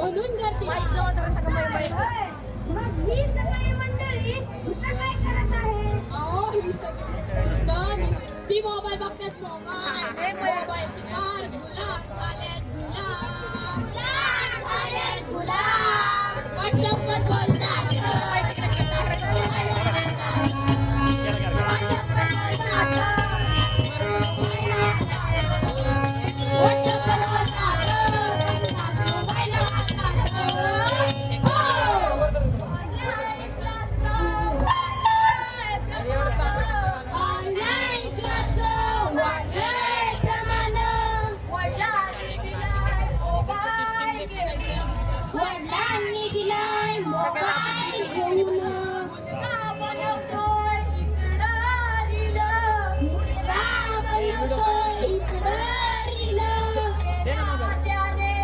म्हणून ती मोबाईल बघतात. मोबाईल मोबाईलची फार गुलाम झालेत